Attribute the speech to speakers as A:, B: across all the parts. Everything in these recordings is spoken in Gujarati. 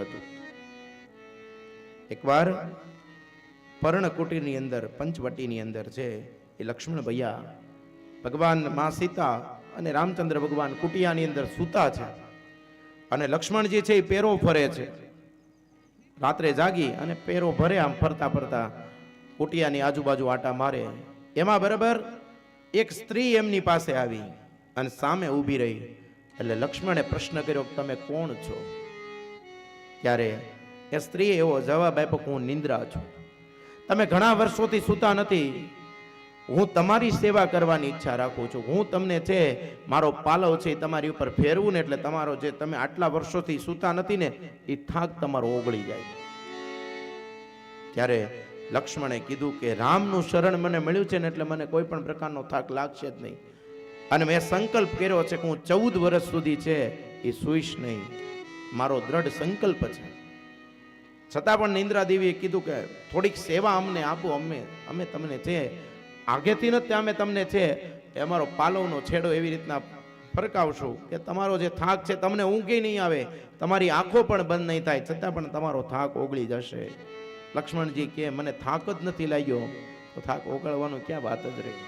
A: હતું. એકવાર પર્ણકુટીની અંદર, પંચવટીની અંદર છે એ લક્ષ્મણ ભૈયા ભગવાન મા સીતા અને રામચંદ્ર ભગવાન કુટિયાની અંદર સૂતા છે અને લક્ષ્મણજી છે એ પેરો ફરે છે. રાત્રે જાગી અને પેરો ભરે આમ ફરતા ફરતા કુટિયાની આજુબાજુ આટા મારે. એમાં બરાબર એક સ્ત્રી એમની પાસે આવી અને સામે ઊભી રહી. એટલે લક્ષ્મણે પ્રશ્ન કર્યો કે તમે કોણ છો? ત્યારે એ સ્ત્રીએ એવો જવાબ આપ્યો કે હું નિંદ્રા છું. તમે ઘણા વર્ષોથી સૂતા નથી. હું તમારી સેવા કરવાની ઈચ્છા રાખું છું. હું તમને છે, મારો પાલવ છે તમારી ઉપર ફેરવું ને એટલે તમારો જે તમે આટલા વર્ષોથી સૂતા નથી ને એ થાક તમારો ઓગળી જાય. ત્યારે લક્ષ્મણે કીધું કે રામનું શરણ મને મળ્યું છે ને એટલે મને કોઈ પણ પ્રકારનો થાક લાગશે જ નહીં. અને મેં સંકલ્પ કર્યો છે કે હું ચૌદ વર્ષ સુધી છે એ સુઈશ નહીં. મારો દ્રઢ સંકલ્પ છે. છતાં પણ નિંદ્રા દેવીએ કીધું કે થોડીક સેવા અમને આપો, અમે અમે તમને છે આગેથી નથી, અમે તમને છે એ અમારો પાલવનો છેડો એવી રીતના ફરકાવશું. કે તમારો જે થાક છે, તમને ઊંઘી નહીં આવે, તમારી આંખો પણ બંધ નહીં થાય, છતાં પણ તમારો થાક ઓગળી જશે. લક્ષ્મણજી કે, મને થાક જ નથી લાગ્યો. તો થાક ઓગળવાનું ક્યાં વાત જ રહી?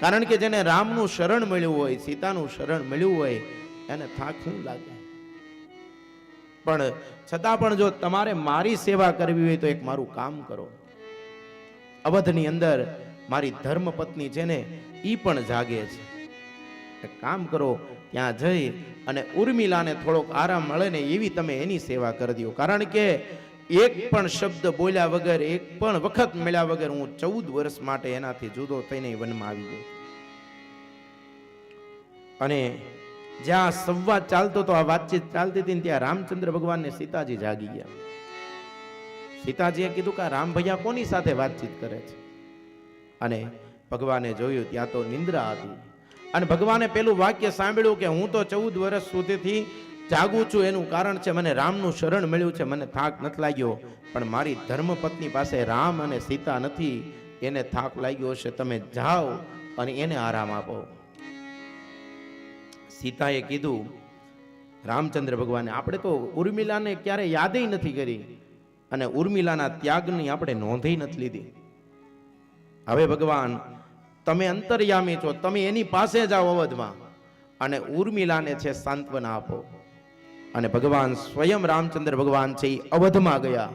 A: કારણ કે જેને રામનું શરણ મળ્યું હોય, સીતાનું શરણ મળ્યું હોય, એને થાક શું લાગે? પણ છતાં પણ જો તમારે મારી સેવા કરવી હોય તો એક મારું કામ કરો. અવધની અંદર મારી ધર્મ પત્ની છે ને એ પણ જાગે છે. કામ કરો, ત્યાં જઈ અને ઉર્મિલાને થોડોક આરામ મળે ને એવી તમે એની સેવા કરી દો. કારણ કે એક પણ શબ્દ બોલ્યા વગર, એક પણ વખત મળ્યા વગર હું ચૌદ વર્ષ માટે એનાથી જુદો થઈને વનમાં આવી ગયો. અને જ્યાં સંવાદ ચાલતો તો આ વાતચીત ચાલતી હતી ત્યાં રામચંદ્ર ભગવાન ને સીતાજી જાગી ગયા. સીતાજીએ કીધું કે રામ ભૈયા કોની સાથે વાતચીત કરે છે? અને ભગવાને જોયું, ત્યાં તો નિંદ્રા હતી. અને ભગવાને પેલું વાક્ય સાંભળ્યું કે, હું તો ચૌદ વર્ષ સુધીથી જાગું છું, એનું કારણ છે મને રામનું શરણ મળ્યું છે, મને થાક નથી લાગ્યો, પણ મારી ધર્મપત્ની પાસે રામ અને સીતા નથી, એને થાક લાગ્યો છે તમે જાઓ અને એને આરામ આપો. સીતાએ કીધું, રામચંદ્ર ભગવાને, આપણે તો ઉર્મિલાને ક્યારે યાદેય નથી કરી અને ઉર્મિલાના ત્યાગની આપણે નોંધી નથી લીધી. હવે ભગવાન, તમે અંતર્યામી છો, તમે એની પાસે જાઓ અવધમાં અને ઉર્મિલાને છે સાંત્વના આપો. અને ભગવાન સ્વયં રામચંદ્ર ભગવાન છે એ અવધમાં ગયા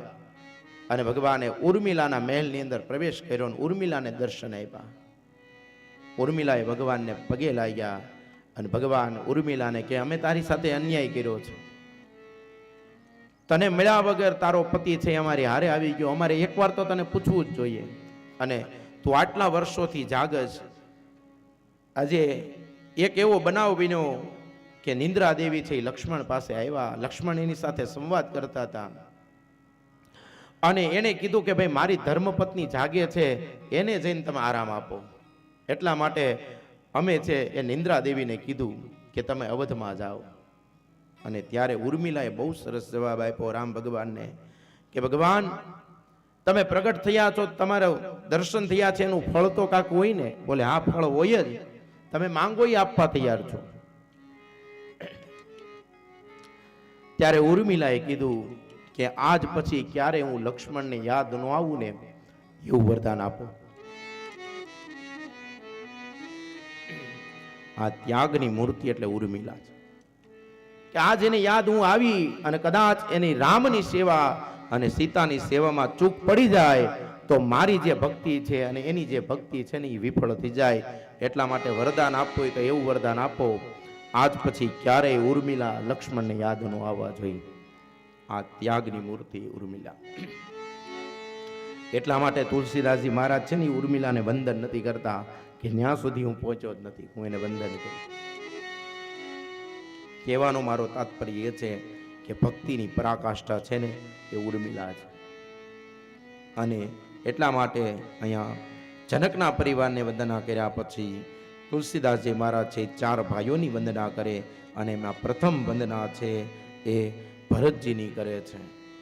A: અને ભગવાને ઉર્મિલાના મહેલની અંદર પ્રવેશ કર્યો અને ઉર્મિલાને દર્શન આપ્યા. ઉર્મિલાએ ભગવાનને પગે લાગ્યા અને ભગવાન ઉર્મિલાને કે, અમે તારી સાથે અન્યાય કર્યો છે. તને મળ્યા વગર તારો પતિ છે અમારી હારે આવી ગયો. અમારે એકવાર તો તને પૂછવું જ જોઈએ. અને તું આટલા વર્ષોથી જાગજ આજે એક એવો બનાવ બન્યો કે નિંદ્રા દેવી છે લક્ષ્મણ પાસે આવ્યા. લક્ષ્મણ એની સાથે સંવાદ કરતા હતા. અને એણે કીધું કે, ભાઈ, મારી ધર્મપત્ની જાગે છે. એને જઈને તમે આરામ આપો. એટલા માટે અમે છે એ નિંદ્રા દેવીને કીધું કે તમે અવધમાં જાઓ. અને ત્યારે ઉર્મિલાએ બહુ સરસ જવાબ આપ્યો રામ ભગવાનને કે ભગવાન, તમે પ્રગટ થયા છો, તમારા દર્શન થયા છે, એનું ફળ તો કાંક હોય ને? બોલે, હા, ફળ હોય જ. તમે માંગો એ આપવા તૈયાર છો. ત્યારે ઉર્મિલાએ કીધું કે, આજ પછી ક્યારે હું લક્ષ્મણને યાદ ન આવું ને એવું વરદાન આપો. આ ત્યાગની મૂર્તિ એટલે ઉર્મિલા છે. કે આજ એને યાદ હું આવી અને કદાચ એની રામની સેવા અને સીતાની સેવામાં ચૂક પડી જાય તો મારી જે ભક્તિ છે અને એની જે ભક્તિ છે ને એ વિફળ થઈ જાય. એટલા માટે વરદાન આપવું હોય તો એવું વરદાન આપો. આજ પછી ક્યારેય ઉર્મિલા લક્ષ્મણને યાદ ન આવવા જોઈએ. આ ત્યાગની મૂર્તિ ઉર્મિલા. એટલા માટે તુલસીદાસજી મહારાજ છે ને ઉર્મિલાને વંદન નથી કરતા. કે ત્યાં સુધી હું પહોંચ્યો જ નથી, હું એને વંદન કરું. કહેવાનો મારો તાત્પર્ય એ છે કે ભક્તિની પરાકાષ્ઠા છે ને, એ ઉર્મિલા છે. અને એટલા માટે અહીંયા જનકના પરિવારને વંદના કર્યા પછી તુલસીદાસજી મહારાજ છે, ચાર ભાઈઓની વંદના કરે અને એમાં પ્રથમ વંદના છે એ ભરતજીની કરે છે.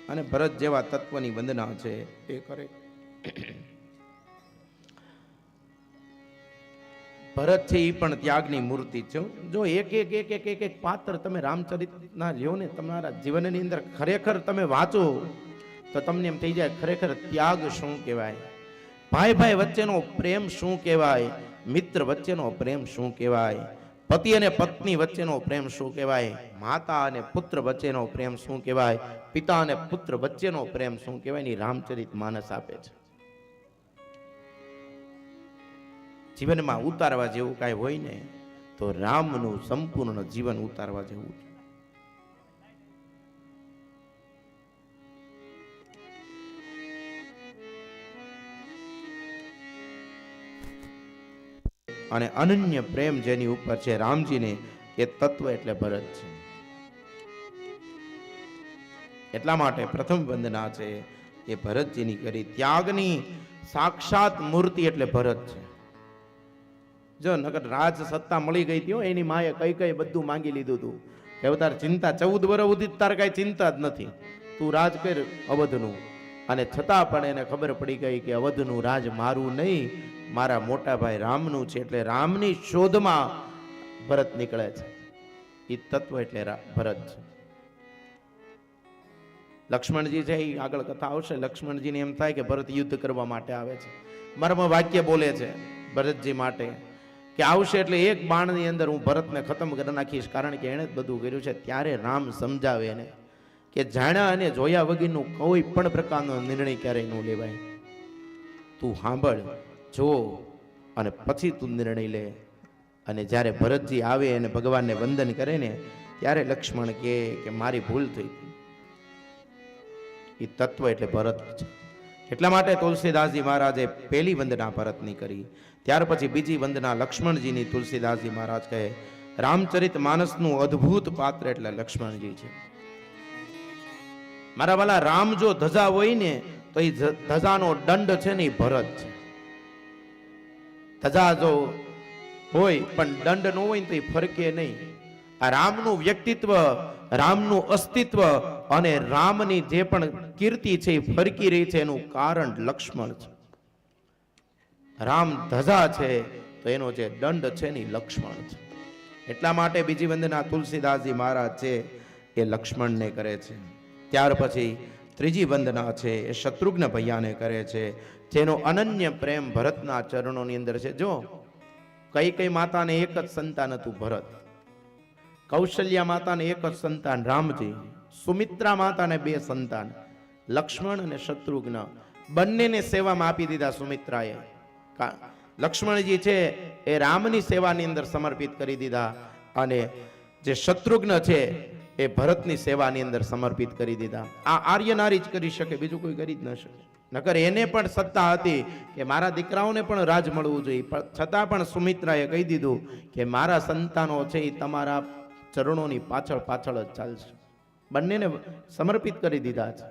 A: અને ભરત જેવા તત્વની વંદના છે એ કરે. ભરત છે એ પણ ત્યાગની મૂર્તિ છે. જો એક એક એક એક એક એક પાત્ર તમે રામચરિતના લ્યો ને તમારા જીવનની અંદર ખરેખર તમે વાંચો, તો તમને એમ થઈ જાય ખરેખર ત્યાગ શું કહેવાય? ભાઈ ભાઈ વચ્ચેનો પ્રેમ શું કહેવાય? મિત્ર વચ્ચેનો પ્રેમ શું કહેવાય? પતિ અને પત્ની વચ્ચેનો પ્રેમ શું કહેવાય? માતા અને પુત્ર વચ્ચેનો પ્રેમ શું કહેવાય? પિતા અને પુત્ર વચ્ચેનો પ્રેમ શું કહેવાય? ની રામચરિત માનસ આપે છે. જીવનમાં ઉતારવા જેવું કાંઈ હોય ને, તો રામનું સંપૂર્ણ જીવન ઉતારવા જેવું અને અનન્ય પ્રેમ જેની ઉપર છે રામજીને એ તત્વ એટલે ભરત છે. એટલા માટે પ્રથમ વંદના છે એ ભરતજીની કરી. ત્યાગની સાક્ષાત મૂર્તિ એટલે ભરત છે. જો નગર રાજ સત્તા મળી ગઈ હતી એની માએ કઈ કઈ બધું માંગી લીધું હતું કે તાર ચિંતા ચૌદ વર્ષ સુધી તાર કઈ ચિંતા જ નથી. તું રાજ કર અવધનું. અને છતાં પણ એને ખબર પડી ગઈ કે અવધનું રાજ મારું નહીં, મારા મોટા ભાઈ રામનું છે એટલે રામની શોધમાં ભરત નીકળે છે. એ તત્વ એટલે ભરત છે. લક્ષ્મણજી છે એ આગળ કથા આવશે. લક્ષ્મણજીને એમ થાય કે ભરત યુદ્ધ કરવા માટે આવે છે. મર્મ વાક્ય બોલે છે ભરતજી માટે. કે આવશે એટલે એક બાણની અંદર હું ભરતને ખતમ કરી નાખીશ. કારણ કે એણે જ બધું કર્યું છે. ત્યારે રામ સમજાવે એને કે જાણ્યા અને જોયા વગરનું કોઈ પણ પ્રકારનો નિર્ણય ક્યારેય ન લેવાય. તું સાંભળ, જો અને પછી તું નિર્ણય લે. અને જ્યારે ભરતજી આવે અને ભગવાનને વંદન કરે ને, ત્યારે લક્ષ્મણ કહે કે મારી ભૂલ થઈ એ તત્વ એટલે ભરત છે. એટલા માટે તુલસીદાસજી મહારાજે પહેલી વંદના ભરતની કરી. ત્યાર પછી બીજી વંદના લક્ષ્મણજીની તુલસીદાસજી મહારાજ કહે, રામચરિત માનસનું અદ્ભુત પાત્ર એટલે લક્ષ્મણજી છે. મારા વાલા, રામ જો ધજા હોય ને, તો એ ધજાનો દંડ છે ને એ ભરત છે. ધજા જો હોય, પણ દંડ ન હોય ને તો એ ફરકે નહીં. આ રામનું વ્યક્તિત્વ, રામનું અસ્તિત્વ અને રામની જે પણ કીર્તિ છે એ ફરકી રહી છે, એનું કારણ લક્ષ્મણ છે. રામ ધજા છે, તો એનો જે દંડ છે ને લક્ષ્મણ છે. એટલા માટે બીજી વંદના તુલસીદાસજી મહારાજ છે, એ લક્ષ્મણને કરે છે. ત્યાર પછી ત્રીજી વંદના છે, એ શત્રુઘ્ન ભૈયાને કરે છે. જેનો અનન્ય પ્રેમ ભરતના ચરણોની અંદર છે. જો, કઈ કઈ માતાને એક જ સંતાન હતું ભરત. કૌશલ્યા માતાને એક જ સંતાન, રામજી. સુમિત્રા માતાને બે સંતાન. લક્ષ્મણ અને શત્રુઘ્ન. બંનેને સેવામાં આપી દીધા સુમિત્રાએ. લક્ષ્મણજી છે એ રામની સેવાની અંદર સમર્પિત કરી દીધા અને જે શત્રુઘ્ન છે એ ભરતની સેવાની અંદર સમર્પિત કરી દીધા. આ આર્ય નારી જ કરી શકે, બીજું કોઈ કરી જ ન શકે. નકર એને પણ સત્તા હતી કે મારા દીકરાઓને પણ રાજ મળવું જોઈએ. પણ છતાં પણ સુમિત્રાએ કહી દીધું કે મારા સંતાનો છે એ તમારા ચરણોની પાછળ પાછળ જ ચાલશે. બંનેને સમર્પિત કરી દીધા છે.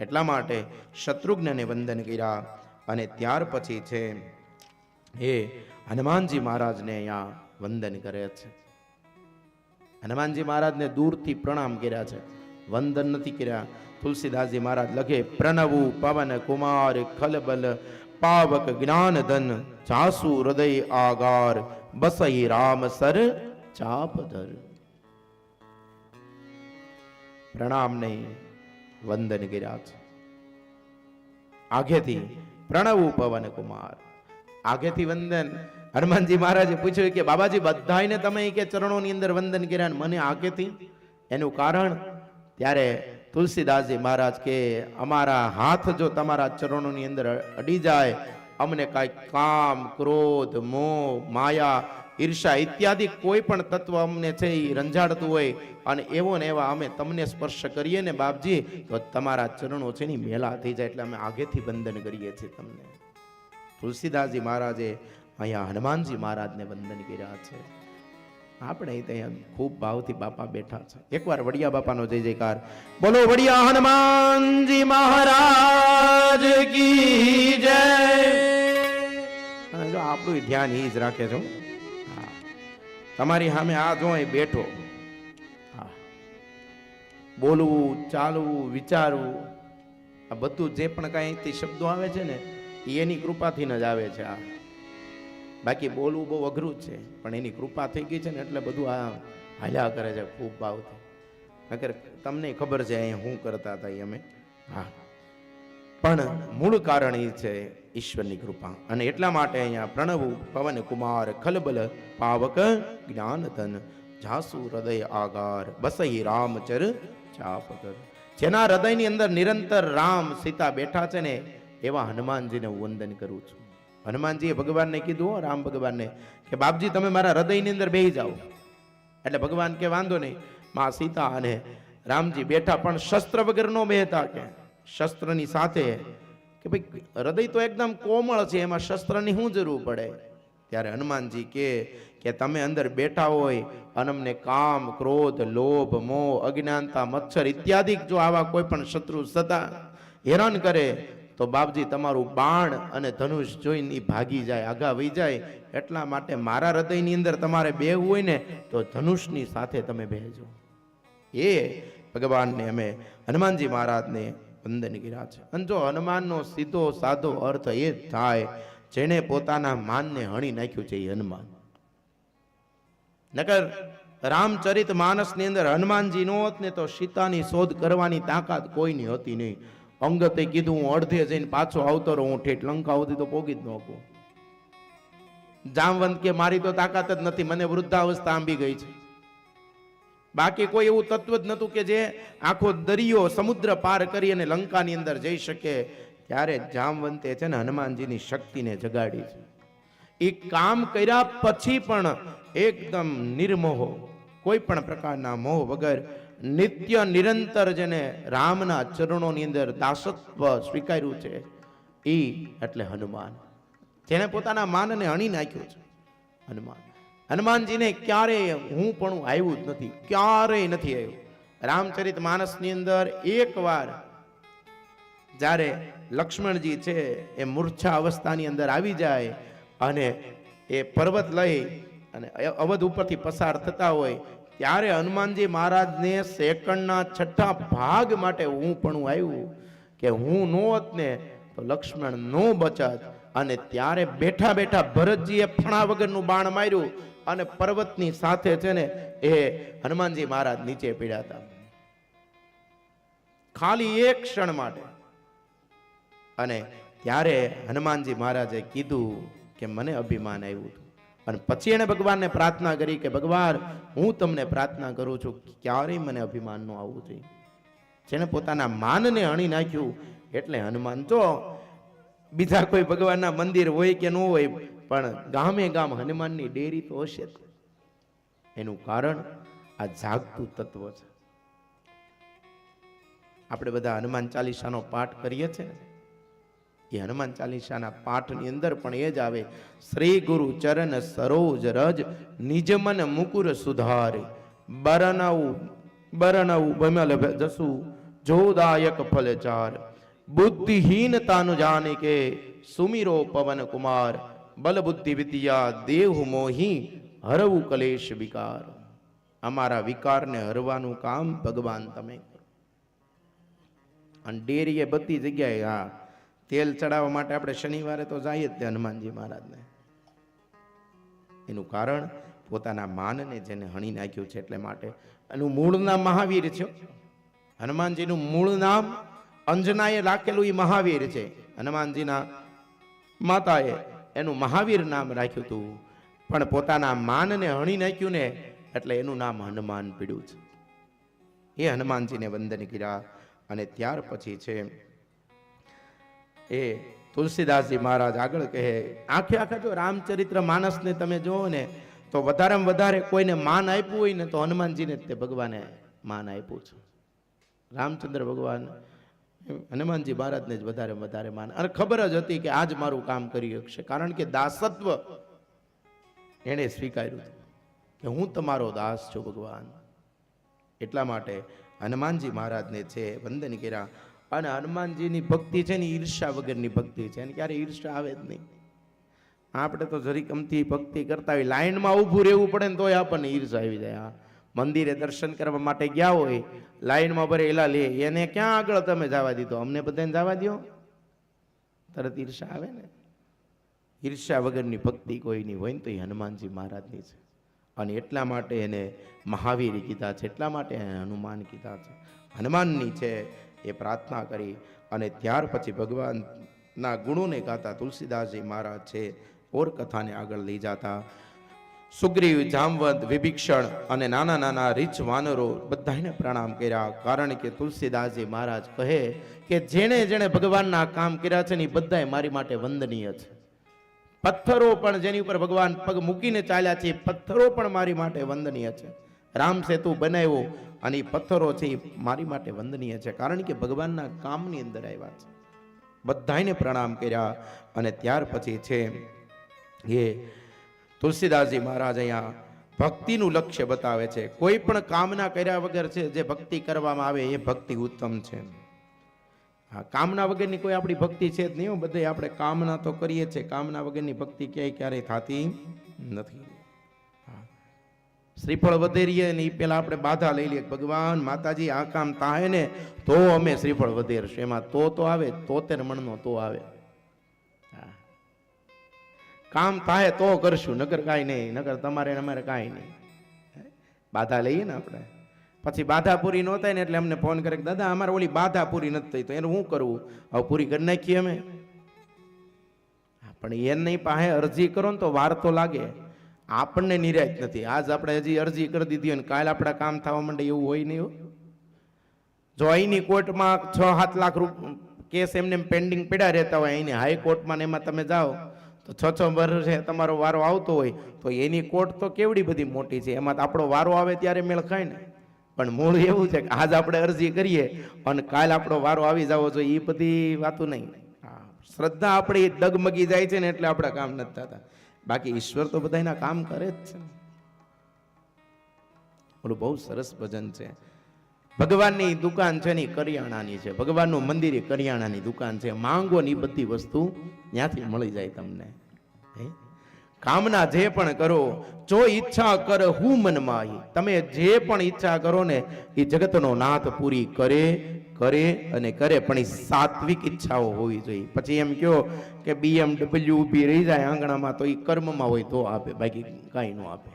A: એટલા માટે શત્રુઘ્નને વંદન કર્યા. અને ત્યાર પછી છે એ હનુમાનજી મહારાજને અહીંયા વંદન કરે છે. હનુમાનજી મહારાજને દૂરથી પ્રણામ કર્યા છે. વંદન નથી કર્યા. તુલસીદાસજી મહારાજ લખે, પ્રણવું પવન કુમાર ખલબલ, પાવક જ્ઞાન ધન જાસુ હૃદય આગાર, બસઈ રામ સર ચાપધર પ્રણામ નહીં વંદન કર્યા છે. આગેથી પ્રણવું પવન કુમાર. આગેથી વંદન. હનુમાનજી મહારાજે પૂછ્યું કે, બાબાજી, બધાયને તમે કે ચરણોની અંદર વંદન કર્યા મને આગેથી? એનું કારણ, ત્યારે તુલસીદાસજી મહારાજ કે, અમારા હાથ જો તમારા ચરણોની અંદર અડી જાય, અમને કાંઈ કામ, ક્રોધ, મોહ, માયા ઈર્ષા ઇત્યાદિ કોઈ પણ તત્વ અમને છે એ રંજાડતું હોય અને એવો ને એવા અમે તમને સ્પર્શ કરીએ ને બાપજી, તો તમારા ચરણો છે ને મેલા થઈ જાય એટલે અમે આગેથી વંદન કરીએ છીએ તમને. તુલસીદાસજી મહારાજે અહીંયા હનુમાનજી મહારાજને વંદન કર્યા છે. આપણે ત્યાં ખૂબ ભાવથી બાપા બેઠા છે. એકવાર વડિયા બાપાનો જય જયકાર. બોલો વડિયા હનુમાનજી મહારાજ કી જય. આપણું ધ્યાન એ જ રાખે છો તમારી સામે આ જો અહીં બેઠો. હા. બોલવું ચાલવું વિચારવું આ બધું જે પણ કાંઈ તે શબ્દો આવે છે ને એ એની કૃપાથી જ આવે છે આ. બાકી બોલવું બહુ અઘરું જ છે પણ એની કૃપા થઈ ગઈ છે ને એટલે બધું આ હાલ્યા કરે છે ખૂબ ભાવથી. નકર તમને ખબર છે અહીંયા શું કરતા હતા અમે. હા. પણ મૂળ કારણ એ છે ઈશ્વરની કૃપા. અને એટલા માટે અહીંયા પ્રણવ, પવન, કુમાર, ખલબલ, પાવક જ્ઞાન ધન જાસુ હૃદય આગાર બસઈ રામચર ચાપકર જેના હૃદયની અંદર નિરંતર રામ, સીતા બેઠા છે ને, એવા હનુમાનજીને હું વંદન કરું છું. હનુમાનજીએ ભગવાનને કીધું રામ ભગવાનને, કે બાપજી, તમે મારા હૃદયની અંદર બેહી જાઓ. એટલે ભગવાન કે, વાંધો નહીં, મા સીતા અને રામજી બેઠા પણ શસ્ત્ર વગર નો બેહતા કે શસ્ત્રની સાથે કે ભાઈ, હૃદય તો એકદમ કોમળ છે, એમાં શસ્ત્રની શું જરૂર પડે? ત્યારે હનુમાનજી કે કે તમે અંદર બેઠા હોય અને અમને કામ, ક્રોધ, લોભ, મોહ, અજ્ઞાનતા, મચ્છર ઇત્યાદિ જો આવા કોઈ પણ શત્રુ સતા હેરાન કરે, તો બાપજી તમારું બાણ અને ધનુષ જોઈને ભાગી જાય આગા વહી જાય. એટલા માટે મારા હૃદયની અંદર તમારે બેહવું હોય ને, તો ધનુષની સાથે તમે બેહજો. એ ભગવાનને અમે, હનુમાનજી મહારાજને વંદન કર્યા છે. અને જો હનુમાનનો સીધો સાધો અર્થ એ થાય, જેણે પોતાના માનને હણી નાખ્યું છે એ હનુમાન. નકર રામચરિત માનસની અંદર હનુમાનજી નો હોત ને તો સીતાની શોધ કરવાની તાકાત કોઈની હતી નહીં. અંગતે કીધું, હું અડધે જઈને પાછો આવતો રહું હું ઠેઠ લંકા સુધી તો પોગી જ ન જામવંત કે, મારી તો તાકાત જ નથી, મને વૃદ્ધાવસ્થા આંબી ગઈ છે. બાકી કોઈ એવું તત્વ જ નહોતું કે જે આખો દરિયો સમુદ્ર પાર કરી અને લંકાની અંદર જઈ શકે. ત્યારે જામવંતે છે ને હનુમાનજીની શક્તિને જગાડી છે. એ કામ કર્યા પછી પણ એકદમ નિર્મોહ, કોઈ પણ પ્રકારના મોહ વગર નિત્ય નિરંતર જેને રામના ચરણોની અંદર દાસત્વ સ્વીકાર્યું છે એ એટલે હનુમાન. જેણે પોતાના માનને હણી નાખ્યું છે, હનુમાન. હનુમાનજીને ક્યારેય હું પણ આવ્યું જ નથી, ક્યારેય નથી આવ્યું. રામચરિત માનસની અંદર એકવાર જ્યારે લક્ષ્મણજી છે એ મૂર્છા અવસ્થાની અંદર આવી જાય અને એ પર્વત લઈ અને અવધ ઉપરથી પસાર થતા હોય, ત્યારે હનુમાનજી મહારાજને સેકન્ડના છઠ્ઠા ભાગ માટે હું પણ આવ્યું કે હું નો ને તો લક્ષ્મણ નો બચત. અને ત્યારે બેઠા બેઠા ભરતજીએ ફણા વગરનું બાણ માર્યું. અને પર્વતની સાથે છે ને, એ હનુમાનજી મહારાજ નીચે પીડ્યા ખાલી એક ક્ષણ માટે. અને ત્યારે હનુમાનજી મહારાજે કીધું કે મને અભિમાન આવ્યું હતું. અને પછી એણે ભગવાનને પ્રાર્થના કરી કે, ભગવાન, હું તમને પ્રાર્થના કરું છું, ક્યારેય મને અભિમાન ન આવવું જોઈએ. જેને પોતાના માનને હણી નાખ્યું. એટલે હનુમાન, જો બીજા કોઈ ભગવાનના મંદિર હોય કે ન હોય પણ ગામે ગામ હનુમાનની ડેરી તો હશે જ. એનું કારણ આ જાગતું તત્વ છે આપણે બધા હનુમાન ચાલીસાનો પાઠ કરીએ છીએ એ હનુમાન ચાલીસાના પાઠની અંદર પણ એ જ આવે, શ્રી ગુરુ ચરણ સરોજ રજ નિજ મન મુકુર સુધારે બરનવું બરનવું બમલ જસુ જોદાયક ફલચાર, બુદ્ધિહીનતાનું જાણે કે સુમીરો પવન કુમાર બલ બુદ્ધિ વિદ્યા દેહ મોહી હરવું કલેશ વિકાર. અમારા વિકારને હરવાનું કામ ભગવાન તમે કરો. અને ડેરીએ બધી જગ્યાએ હા તેલ ચડાવવા માટે આપણે શનિવારે તો જઈએ જ તે હનુમાનજી મહારાજને. એનું કારણ પોતાના માનને જેને હણી નાખ્યું છે એટલે માટે. એનું મૂળ નામ મહાવીર છે. હનુમાનજીનું મૂળ નામ અંજનાએ રાખેલું એ મહાવીર છે. હનુમાનજીના માતાએ એનું મહાવીર નામ રાખ્યું હતું. પણ પોતાના માનને હણી નાખ્યું ને એટલે એનું નામ હનુમાન પીડ્યું છે. એ હનુમાનજીને વંદન કર્યા અને ત્યાર પછી છે એ તુલસીદાસજી મહારાજ આગળ કહે, આખે આખા જો રામચરિત્ર માનસને તમે જોવો ને, તો વધારેમાં વધારે કોઈને માન આપ્યું હોય ને તો હનુમાનજીને તે ભગવાને માન આપ્યું છે. રામચંદ્ર ભગવાન હનુમાનજી મહારાજને જ વધારે વધારે માન. અને ખબર જ હતી કે આજ મારું કામ કરી શકશે. કારણ કે દાસત્વ એણે સ્વીકાર્યું કે હું તમારો દાસ છું ભગવાન. એટલા માટે હનુમાનજી મહારાજને છે, વંદન કર્યા. અને હનુમાનજીની ભક્તિ છે ને ઈર્ષા વગરની ભક્તિ છે. અને ક્યારે ઈર્ષા આવે જ નહીં. આપણે તો જરીક અમથી ભક્તિ કરતા હોય, લાઈનમાં ઊભું રહેવું પડે ને તોય આપણને ઈર્ષા આવી જાય. હા. મંદિરે દર્શન કરવા માટે ગયા હોય, લાઈનમાં ભરેલા લે, એને ક્યાં આગળ તમે જવા દીધો? અમને બધાને જવા દો તરત ઈર્ષા આવે ને. ઈર્ષ્યા વગરની ભક્તિ કોઈની હોય ને તો એ હનુમાનજી મહારાજની છે. અને એટલા માટે એને મહાવીર કીધા છે, એટલા માટે એને હનુમાન કીધા છે. હનુમાનની છે એ પ્રાર્થના કરી અને ત્યાર પછી ભગવાનના ગુણોને ગાતા તુલસીદાસજી મહારાજ છે, ઓર કથાને આગળ લઈ જતા. સુગ્રીવ, જામવંત વિભીક્ષણ અને નાના નાના રીચ વાનરો બધાને પ્રણામ કર્યા. કારણ કે તુલસીદાસજી મહારાજ કહે કે જેણે જેણે ભગવાનના કામ કર્યા છે ને એ બધાય મારી માટે વંદનીય છે. પથ્થરો પણ જેની ઉપર ભગવાન પગ મૂકીને ચાલ્યા છે પથ્થરો પણ મારી માટે વંદનીય છે. રામ સેતુ બનાવ્યો અને એ પથ્થરો છે એ મારી માટે વંદનીય છે. કારણ કે ભગવાનના કામની અંદર આવ્યા છે. બધાને પ્રણામ કર્યા અને ત્યાર પછી છે એ તુલસીદાસજી મહારાજ અહીંયા ભક્તિનું લક્ષ્ય બતાવે છે કોઈ પણ કામના કર્યા વગર છે, જે ભક્તિ કરવામાં આવે, એ ભક્તિ ઉત્તમ છે હા, કામના વગરની કોઈ આપણી ભક્તિ છે જ નહીં. બધે આપણે કામના તો કરીએ છીએ કામના વગરની ભક્તિ ક્યાંય ક્યારેય થતી નથી. શ્રીફળ વધેરીએ ને એ પહેલાં આપણે બાધા લઈ લઈએ ભગવાન માતાજી આ કામ થાય ને, તો અમે શ્રીફળ વધેરશું એમાં તો તો આવે તોતેર મણનો તો આવે. કામ થાય તો કરશું નગર કાંઈ નહીં નગર તમારે અમારે કાંઈ નહીં. બાધા લઈએ ને આપણે. પછી બાધા પૂરી ન થાય ને એટલે અમને ફોન કરે કે, દાદા, અમારે ઓલી બાધા પૂરી નથી થઈ, તો એનું શું કરવું હવે પૂરી કરી નાખીએ અમે. પણ પણ એની પાસે અરજી કરો ને તો વાર તો લાગે. આપણને નિરાશ નથી. આજ આપણે હજી અરજી કરી દીધી ને કાલ આપણા કામ થવા માંડે એવું હોય નહીં. જો અહીંની કોર્ટમાં છ સાત લાખ રૂપ કેસ એમને પેન્ડિંગ પડ્યા રહેતા હોય, અહીંની હાઈકોર્ટમાં ને એમાં તમે જાઓ. તો છ છ વર્ષે તમારો વારો આવતો હોય તો એની કોટ તો કેવડી બધી મોટી છે? એમાં આપણો વારો આવે ત્યારે મેળ ખાય ને. પણ મૂળ એવું છે કે આજ આપણે અરજી કરીએ અને કાલ આપણો વારો આવી જવો જોઈએ એ બધી વાતો નહીં. શ્રદ્ધા આપણી ડગમગી જાય છે ને એટલે આપણા કામ નથી થતા. બાકી ઈશ્વર તો બધાના કામ કરે જ છે. ઓલું બહુ સરસ ભજન છે. ભગવાનની દુકાન છે ને કરિયાણાની છે. ભગવાનનું મંદિર એ કરિયાણાની દુકાન છે. માંગો ની બધી વસ્તુ ત્યાંથી મળી જાય તમને. કામના જે પણ કરો, જો ઈચ્છા કર હું મનમાં તમે જે પણ ઈચ્છા કરો ને, એ જગતનો નાથ પૂરી કરે કરે અને કરે, પણ એ સાત્વિક ઈચ્છાઓ હોવી જોઈએ. પછી એમ કહો કે બીએમડબલ્યુ ઊભી રહી જાય આંગણામાં, તો એ કર્મમાં હોય તો આપે, બાકી કાંઈ ન આપે.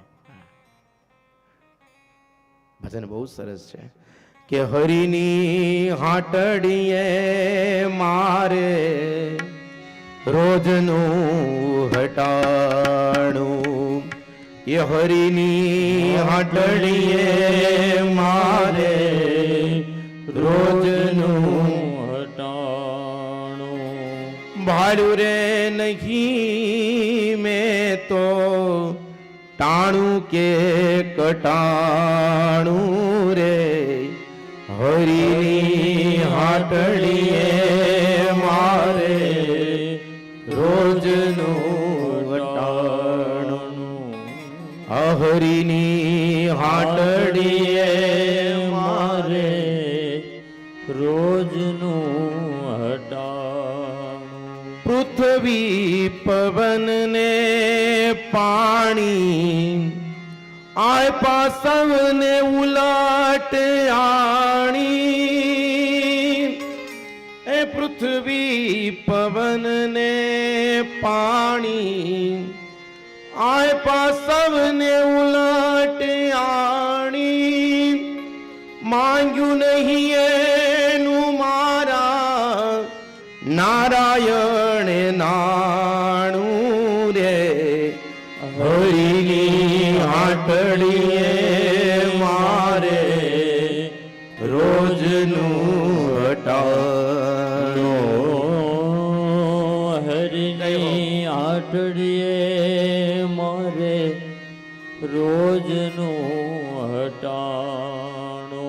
A: ભજન બહુ સરસ છે. કે હરિની હાટડીએ મારે રોજનું હટાણું. એ હરિની હાટડીએ મારે રોજનું
B: હટાણું.
A: ભાડું રે નહીં મેં તો ટાણું કે કટાણું રે. હરિની હાટડીએ મારે રોજનું વટાણું હરિની હાટડીએ મારે
B: રોજનું હટાણું
A: પૃથ્વી પવનને પાણી આય પાસવને ઉલાટ આણી. એ પૃથ્વી પવન ને પાણી. આય પાસવને ઉલાટ આણી. માંગ્યું નહીં એનું મારા. નારાયણ નાણું હાટડીએ મારે રોજનું હટાણું
B: હરિની આટડીએ મારે રોજનું હટાણો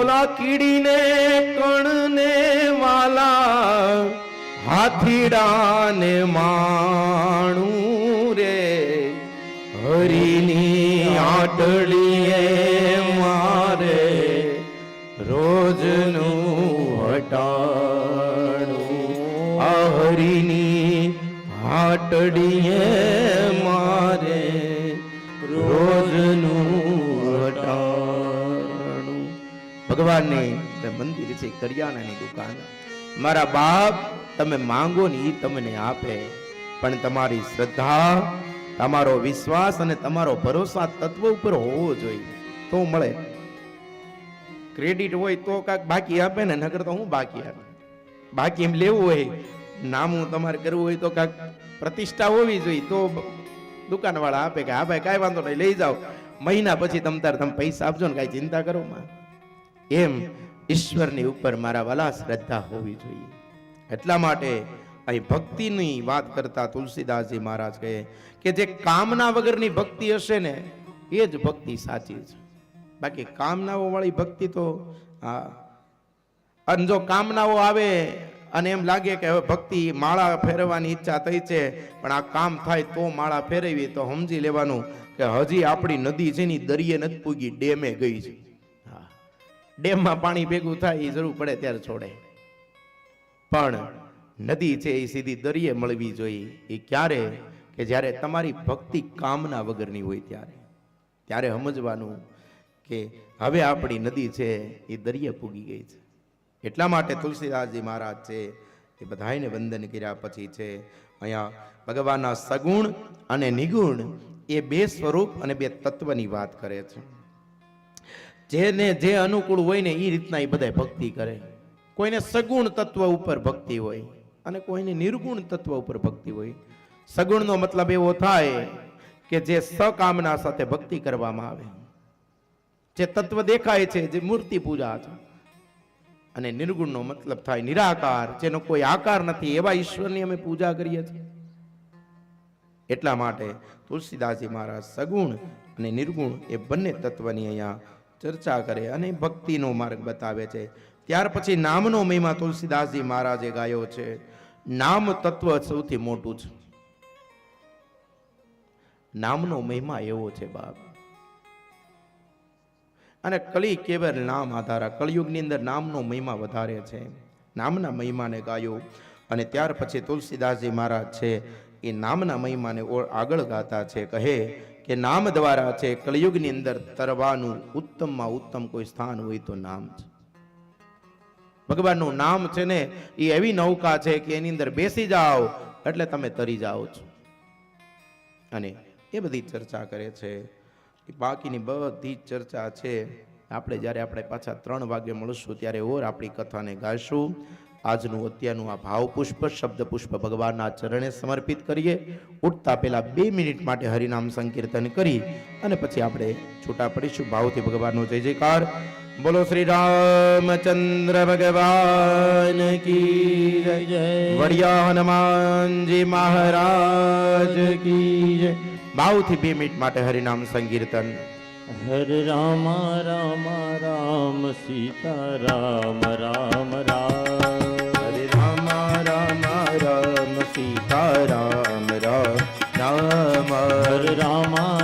A: ઓલા કીડીને કણને વાલા હાથીડાને માણું. હરિની મારે રોજનું હટાણું આહરીની હરિની હાટડીએ મારે રોજનું હટાણું ભગવાનની મંદિર છે, કરિયાણાની દુકાન. મારા બાપ, તમે માંગો ને એ તમને આપે. પણ તમારી શ્રદ્ધા તમારો વિશ્વાસ અને તમારો ભરોસો આ તત્વ ઉપર હોવો જોઈએ. તો મળે. ક્રેડિટ હોય તો કાંક બાકી આપે ને, નકર તો હું બાકી આપે? બાકી એમ લેવું હોય, નામું તમારે કરવું હોય તો કાંક પ્રતિષ્ઠા હોવી જોઈએ. તો દુકાનવાળા આપે કે, હા ભાઈ, કાંઈ વાંધો નહીં, લઈ જાઓ. મહિના પછી તમ તાર તમે પૈસા આપજો ને, કાંઈ ચિંતા કરો માં. એમ ઈશ્વરની ઉપર મારા વાલા શ્રદ્ધા હોવી જોઈએ. એટલા માટે અહીં ભક્તિની વાત કરતા તુલસીદાસજી મહારાજ કહે કે જે કામના વગરની ભક્તિ હશે ને, એ જ ભક્તિ સાચી છે. બાકી કામનાઓ વાળી ભક્તિ તો, હા. અને જો કામનાઓ આવે, અને એમ લાગે કે હવે ભક્તિ માળા ફેરવવાની ઈચ્છા થઈ છે, પણ આ કામ થાય તો માળા ફેરવી તો સમજી લેવાનું કે હજી આપણી નદી છે ને દરિયે નથી પૂગી, ડેમે ગઈ છે. હા. ડેમમાં પાણી ભેગું થાય એ જરૂર પડે ત્યારે છોડે. પણ નદી છે એ સીધી દરિયે મળવી જોઈએ. એ ક્યારે? કે જ્યારે તમારી ભક્તિ કામના વગરની હોય ત્યારે. ત્યારે સમજવાનું કે હવે આપણી નદી છે એ દરિયે પૂગી ગઈ છે. એટલા માટે તુલસીદાસજી મહારાજ છે, એ બધાયને વંદન કર્યા પછી છે, અહીંયા ભગવાનના સગુણ અને નિગુણ એ બે સ્વરૂપ અને બે તત્વની વાત કરે છે. જેને જે અનુકૂળ હોય ને એ રીતના એ બધા ભક્તિ કરે. કોઈને સગુણ તત્વ ઉપર ભક્તિ હોય અને કોઈની નિર્ગુણ તત્વ ઉપર ભક્તિ હોય. સગુણનો મતલબ એવો થાય કે જે સકામના સાથે ભક્તિ કરવામાં આવે. જે તત્વ દેખાય છે, જે મૂર્તિ પૂજા છે. અને નિર્ગુણનો મતલબ થાય નિરાકાર, જેનો કોઈ આકાર નથી, એવા ઈશ્વરની અમે પૂજા કરીએ છીએ. એટલા માટે તુલસીદાસજી મહારાજ સગુણ અને નિર્ગુણ એ બંને તત્વની અહીંયા ચર્ચા કરે અને ભક્તિનો માર્ગ બતાવે છે. ત્યાર પછી નામનો મહિમા તુલસીદાસજી મહારાજે ગાયો છે. નામ તત્વ સૌથી મોટું છે. નામનો મહિમા એવો છે બાપ. અને કલી કેવર નામ આધારા, કળિયુગની અંદર નામનો મહિમા વધારે છે. નામના મહિમાને ગાયો અને ત્યાર પછી તુલસીદાસજી મહારાજ છે. એ નામના મહિમાને આગળ ગાતા છે. કહે કે નામ દ્વારા છે, કળિયુગની અંદર તરવાનું ઉત્તમમાં ઉત્તમ કોઈ સ્થાન હોય તો નામ છે. ભગવાનનું નામ છે ને, એ એવી નૌકા છે કે એની અંદર બેસી જાઓ, એટલે તમે તરી જાઓ છો. અને એ બધી ચર્ચા કરે છે. એ બાકીની બધી જ ચર્ચા છે. આપણે જ્યારે આપણે પાછા ત્રણ વાગે મળશું, ત્યારે ઓર આપણી કથાને ગાઈશું આજનું અત્યારનું આ ભાવ પુષ્પ શબ્દ પુષ્પ ભગવાનના ચરણે સમર્પિત કરીએ. ઉઠતા પહેલાં બે મિનિટ માટે હરિનામ સંકીર્તન કરી અને પછી આપણે છૂટા પડીશું. ભાવથી ભગવાનનો જય જયકાર. બોલો શ્રી રામચંદ્ર ભગવાન કી જય. વડિયા હનુમાનજી મહારાજ કી જય. ભાવથી બે મિનિટ માટે હરિનામ સંકીર્તન.
B: હર રામ રામ રામ સીતા રામ રામ. રામ
A: હરે રામ રામ રામ સીતા રામ રામ. રામ
B: હરે રામ રામ રામ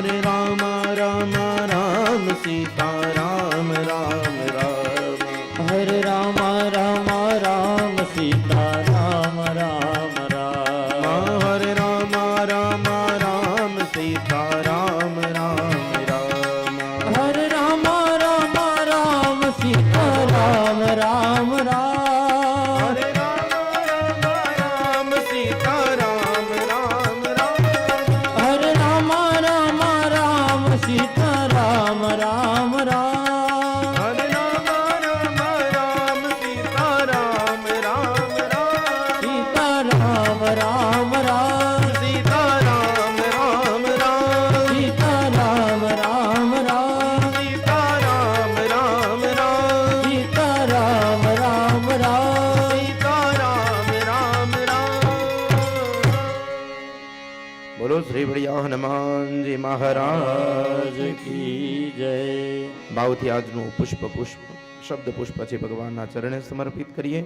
A: હનુમાનજી મહારાજ
B: કી જય.
A: ભાવથી આજનું પુષ્પ પુષ્પ, શબ્દ પુષ્પ છે ભગવાનના ચરણે સમર્પિત કરીએ.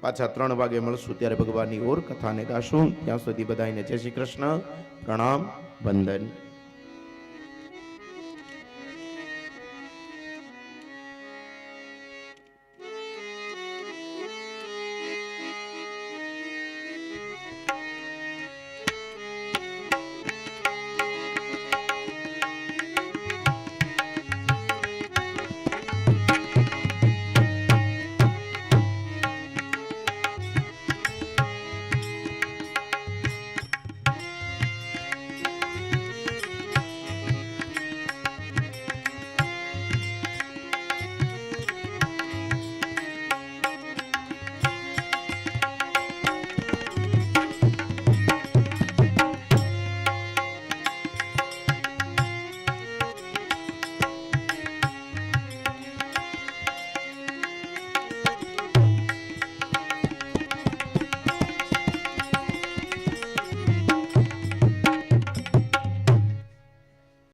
A: પાછા ત્રણ વાગે મળશું ત્યારે ભગવાનની ઓર કથાને ગાશું. ત્યાં સુધી બધાને જય શ્રી કૃષ્ણ. પ્રણામ, વંદન.